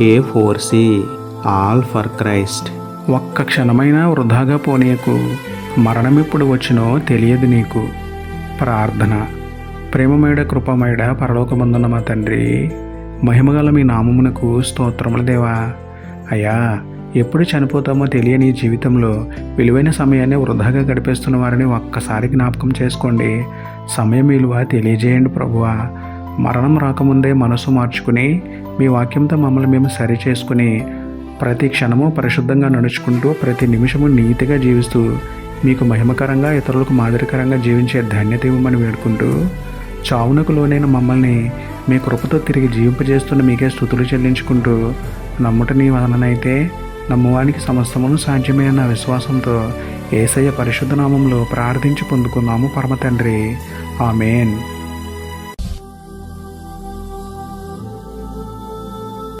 A four C all for Christ ఒక్క క్షణమైనా వృధాగా పోనీయకు. మరణం ఎప్పుడు వచ్చినో తెలియదు నీకు. ప్రార్థన. ప్రేమమేడ కృపమేడ పరలోకమందున్న మా తండ్రి మహిమగల మీ నామమునకు స్తోత్రముల దేవా. అయ్యా ఎప్పుడు చనిపోతామో తెలియని జీవితంలో విలువైన సమయాన్ని వృధాగా గడిపేస్తున్న వారిని ఒక్కసారి జ్ఞాపకం చేసుకోండి. సమయం విలువ తెలియజేయండి ప్రభువా. మరణం రాకముందే మనసు మార్చుకుని మీ వాక్యంతో మమ్మల్ని మేము సరి చేసుకుని ప్రతి క్షణము పరిశుద్ధంగా నడుచుకుంటూ ప్రతి నిమిషము నీతిగా జీవిస్తూ మీకు మహిమకరంగా ఇతరులకు మాదిరికరంగా జీవించే ధన్యత ఇవ్వమని వేడుకుంటూ చావునకు లోనైన మమ్మల్ని మీ కృపతో తిరిగి జీవింపజేస్తున్న మీకే స్థుతులు చెల్లించుకుంటూ నమ్ముట నీ వలననైతే నమ్మువానికి సమస్తమును సాధ్యమే అన్న విశ్వాసంతో ఏసయ్య పరిశుద్ధనామంలో ప్రార్థించి పొందుకున్నాము పరమ తండ్రి ఆమెన్.